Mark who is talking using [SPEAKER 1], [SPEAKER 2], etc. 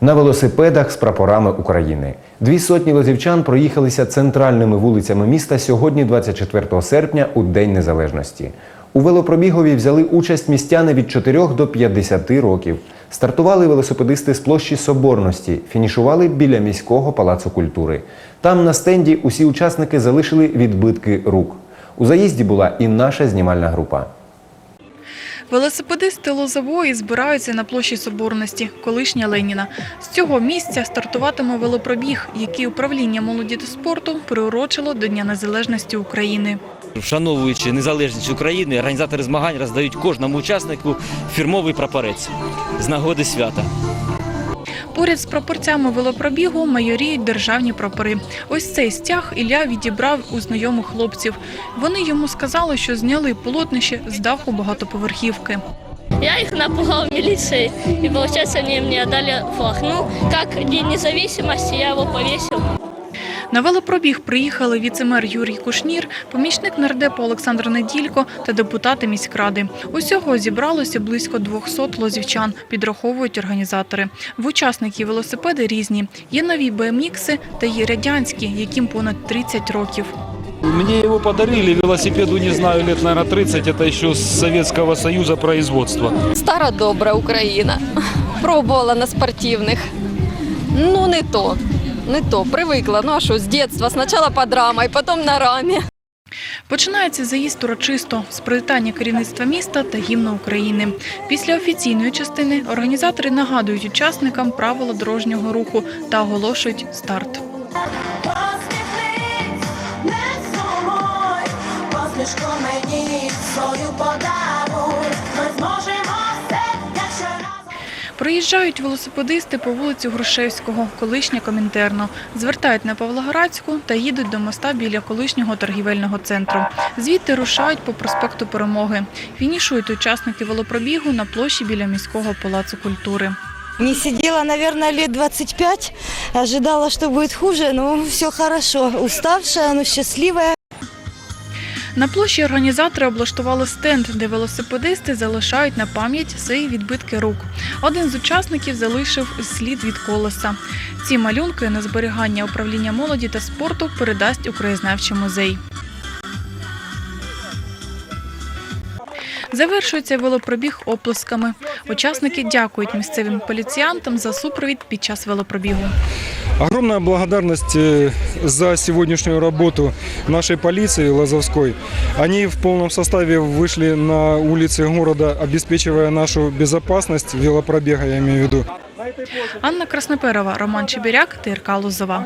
[SPEAKER 1] На велосипедах з прапорами України. Дві сотні лозівчан проїхалися центральними вулицями міста сьогодні, 24 серпня, у День Незалежності. У велопробігові взяли участь містяни від 4 до 50 років. Стартували велосипедисти з площі Соборності, фінішували біля міського палацу культури. Там на стенді усі учасники залишили відбитки рук. У заїзді була і наша знімальна група.
[SPEAKER 2] Велосипедисти Лозової збираються на площі Соборності, колишня Леніна. З цього місця стартуватиме велопробіг, який управління молоді та спорту приурочило до Дня Незалежності України.
[SPEAKER 3] Вшановуючи незалежність України, організатори змагань роздають кожному учаснику фірмовий прапорець з нагоди свята.
[SPEAKER 2] Поряд з прапорцями велопробігу майоріють державні прапори. Ось цей стяг Ілля відібрав у знайомих хлопців. Вони йому сказали, що зняли полотнище з даху багатоповерхівки.
[SPEAKER 4] Я их напугал милицией, и получается они мне отдали флаг. Ну, как День независимости, я его повесил.
[SPEAKER 2] На велопробіг приїхали віцемер Юрій Кушнір, помічник нардепа Олександр Неділько та депутати міськради. Усього зібралося близько 200 лозівчан, підраховують організатори. В учасників велосипеди різні. Є нові BMX та є радянські, яким понад 30 років.
[SPEAKER 5] Мне его подарили, велосипеду, не знаю, лет, наверное, 30, это еще с Советского Союза производства.
[SPEAKER 6] Стара добра Україна. Пробувала на спортивних. Ну, не то. Не то. Привикла. Ну а що, з дитинства. Спочатку під рамою, потім на рамі.
[SPEAKER 2] Починається заїзд урочисто з привітання керівництва міста та гімну України. Після офіційної частини організатори нагадують учасникам правила дорожнього руху та оголошують старт.
[SPEAKER 7] Посмішку мені свою подаруй.
[SPEAKER 2] Проїжджають велосипедисти по вулиці Грушевського, колишня Комінтерно, звертають на Павлоградську та їдуть до моста біля колишнього торгівельного центру. Звідти рушають по проспекту Перемоги. Фінішують учасники велопробігу на площі біля міського палацу культури.
[SPEAKER 8] Не сидела, наверное, лет 25. Ожидала, что будет хуже, но все хорошо. Уставшая, но счастливая.
[SPEAKER 2] На площі організатори облаштували стенд, де велосипедисти залишають на пам'ять свої відбитки рук. Один з учасників залишив слід від колеса. Ці малюнки на зберігання управління молоді та спорту передасть у краєзнавчий музей. Завершується велопробіг оплесками. Учасники дякують місцевим поліціянтам за супровід під час велопробігу.
[SPEAKER 5] Огромная благодарность э, за сегодняшнюю работу нашей полиции Лазовской. Они в полном составе вышли на улицы города, обеспечивая нашу безопасность велопробега, я имею в виду.
[SPEAKER 2] Анна Красноперова, Роман Чебіряк, ТРК Лозова.